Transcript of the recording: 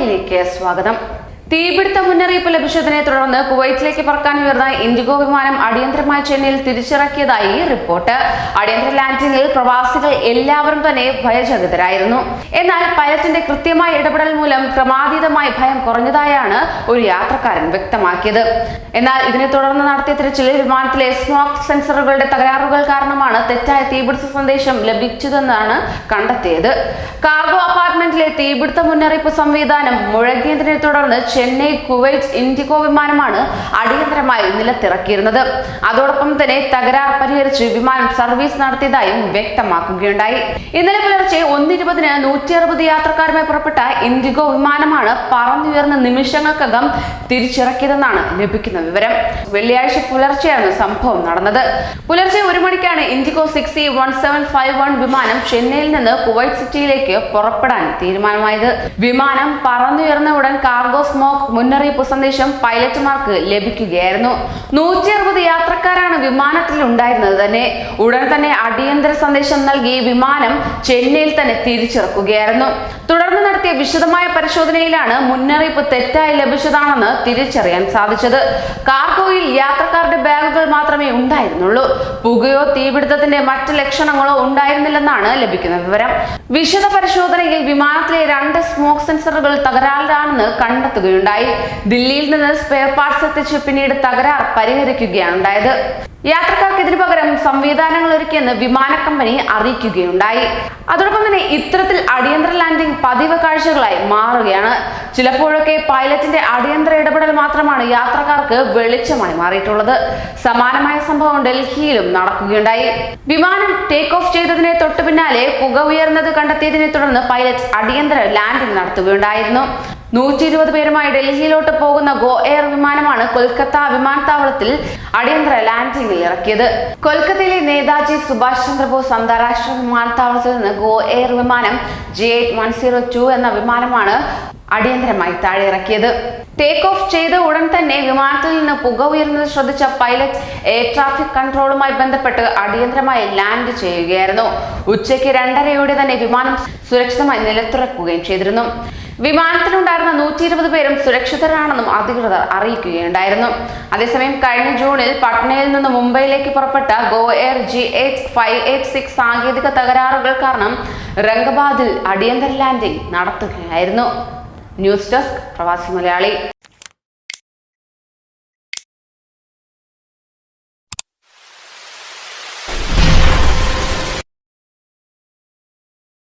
ചാനലിലേക്ക് സ്വാഗതം. തീപിടുത്ത മുന്നറിയിപ്പ് ലഭിച്ചതിനെ തുടർന്ന് കുവൈറ്റിലേക്ക് പറക്കാൻ ഉയർന്ന ഇൻഡിഗോ വിമാനം അടിയന്തരമായി ചെന്നൈയിൽ തിരിച്ചിറക്കിയതായി റിപ്പോർട്ട്. അടിയന്തര ലാൻഡിംഗിൽ പ്രവാസികൾ എല്ലാവരും തന്നെ ഭയചകിതരായിരുന്നു. എന്നാൽ പൈലറ്റിന്റെ കൃത്യമായ ഇടപെടൽ മൂലം ക്രമാതീതമായി ഭയം കുറഞ്ഞതായാണ് ഒരു യാത്രക്കാരൻ വ്യക്തമാക്കിയത്. എന്നാൽ ഇതിനെ തുടർന്ന് നടത്തിയ തിരച്ചിലിൽ വിമാനത്തിലെ സ്മോക്ക് സെൻസറുകളുടെ തകരാറുകൾ കാരണമാണ് തെറ്റായ തീപിടുത്ത സന്ദേശം ലഭിച്ചതെന്നാണ് കണ്ടെത്തിയത്. കാർഗോ അപ്പാർട്ട്മെന്റിലെ തീപിടുത്ത മുന്നറിയിപ്പ് സംവിധാനം മുഴങ്ങിയതിനെ തുടർന്ന് ചെന്നൈ കുവൈറ്റ് ഇൻഡിഗോ വിമാനമാണ് അടിയന്തരമായി നിലത്തിറക്കിയിരുന്നത്. അതോടൊപ്പം തന്നെ തകരാർ പരിഹരിച്ച് വിമാനം സർവീസ് നടത്തിയതായും വ്യക്തമാക്കുകയുണ്ടായി. ഇന്നലെ പുലർച്ചെ ഒന്നിരുപതിന് നൂറ്റി അറുപത് യാത്രക്കാരുമായി പുറപ്പെട്ട ഇൻഡിഗോ വിമാനമാണ് പറന്നുയർന്ന നിമിഷങ്ങൾക്കകം തിരിച്ചിറക്കിയതെന്നാണ് ലഭിക്കുന്ന വിവരം. വെള്ളിയാഴ്ച പുലർച്ചെയാണ് സംഭവം നടന്നത്. പുലർച്ചെ ഒരു മണിക്കാണ് IndiGo six E one seven five one വിമാനം ചെന്നൈയിൽ നിന്ന് കുവൈറ്റ് സിറ്റിയിലേക്ക് പുറപ്പെടാൻ തീരുമാനമായത്. വിമാനം പറന്നുയർന്ന ഉടൻ കാർഗോ സ്മോക്ക് മുന്നറിയിപ്പ് സന്ദേശം പൈലറ്റുമാർക്ക് ലഭിക്കുകയായിരുന്നു. നൂറ്റി അറുപത് യാത്രക്കാരാണ് വിമാനത്തിൽ ഉണ്ടായിരുന്നത് തന്നെ. ഉടൻ തന്നെ അടിയന്തര സന്ദേശം നൽകി വിമാനം ചെന്നൈയിൽ തന്നെ തിരിച്ചിറക്കുകയായിരുന്നു. തുടർന്ന് നടത്തിയ വിശദമായ പരിശോധനയിലാണ് മുന്നറിയിപ്പ് തെറ്റായി ലഭിച്ചതാണെന്ന് തിരിച്ചറിയാൻ സാധിച്ചത്. കാർഗോയിൽ യാത്രക്കാരുടെ ബാഗുകൾ മാത്രമേ ഉണ്ടായിരുന്നുള്ളൂ. പുകയോ തീപിടുത്തത്തിന്റെ മറ്റ് ലക്ഷണങ്ങളോ ഉണ്ടായിരുന്നില്ലെന്നാണ് ലഭിക്കുന്ന വിവരം. വിശദ പരിശോധനയിൽ വിമാനത്തിലെ രണ്ട് സ്മോക്ക് സെൻസറുകൾ തകരാറിലാണെന്ന് കണ്ടെത്തുകയുണ്ടായി ദില്ലിയിൽ നിന്ന് സ്പെയർ പാർട്സ് എത്തിച്ച് പിന്നീട് തകരാർ പരിഹരിക്കുകയാണ് ഉണ്ടായത്. യാത്രക്കാർക്ക് ഇതിനു പകരം സംവിധാനങ്ങൾ ഒരുക്കിയെന്ന് വിമാന കമ്പനി അറിയിക്കുകയുണ്ടായി. അതോടൊപ്പം തന്നെ ഇത്തരത്തിൽ അടിയന്തര ലാൻഡിംഗ് പതിവ് കാഴ്ചകളായി മാറുകയാണ്. ചിലപ്പോഴൊക്കെ പൈലറ്റിന്റെ അടിയന്തര ഇടപെടൽ മാത്രമാണ് യാത്രക്കാർക്ക് വെളിച്ചമായി മാറിയിട്ടുള്ളത്. സമാനമായ സംഭവം ഡൽഹിയിലും നടക്കുകയുണ്ടായി. വിമാനം ടേക്ക് ഓഫ് ചെയ്തതിനെ തൊട്ടു പിന്നാലെ പുക ഉയർന്നത് കണ്ടെത്തിയതിനെ തുടർന്ന് പൈലറ്റ് അടിയന്തര ലാൻഡിംഗ് നടത്തുകയുണ്ടായിരുന്നു. നൂറ്റി ഇരുപത് പേരുമായി ഡൽഹിയിലോട്ട് പോകുന്ന ഗോ എയർ വിമാനമാണ് കൊൽക്കത്ത വിമാനത്താവളത്തിൽ അടിയന്തര ലാൻഡിംഗിൽ ഇറക്കിയത്. കൊൽക്കത്തയിലെ നേതാജി സുഭാഷ് ചന്ദ്രബോസ് അന്താരാഷ്ട്ര വിമാനത്താവളത്തിൽ നിന്ന് ഗോ എയർ വിമാനം G eight one zero two എന്ന വിമാനമാണ് അടിയന്തരമായി താഴെ ഇറക്കിയത്. ടേക്ക് ഓഫ് ചെയ്ത ഉടൻ തന്നെ വിമാനത്തിൽ നിന്ന് പുക ഉയർന്നത് ശ്രദ്ധിച്ച പൈലറ്റ് എയർ ട്രാഫിക് കൺട്രോളുമായി ബന്ധപ്പെട്ട് അടിയന്തരമായി ലാൻഡ് ചെയ്യുകയായിരുന്നു. ഉച്ചയ്ക്ക് രണ്ടരയോടെ തന്നെ വിമാനം സുരക്ഷിതമായി നിലത്തിറക്കുകയും ചെയ്തിരുന്നു. വിമാനത്തിലുണ്ടായിരുന്ന നൂറ്റി ഇരുപത് പേരും സുരക്ഷിതരാണെന്നും അധികൃതർ അറിയിക്കുകയുണ്ടായിരുന്നു. അതേസമയം കഴിഞ്ഞ ജൂണിൽ പട്നയിൽ നിന്ന് മുംബൈയിലേക്ക് പുറപ്പെട്ട Go Air G H five eight six സാങ്കേതിക തകരാറുകൾ കാരണം റംഗബാദിൽ അടിയന്തര ലാൻഡിംഗ് നടത്തുകയായിരുന്നു. ന്യൂസ് ഡെസ്ക് പ്രവാസി മലയാളി.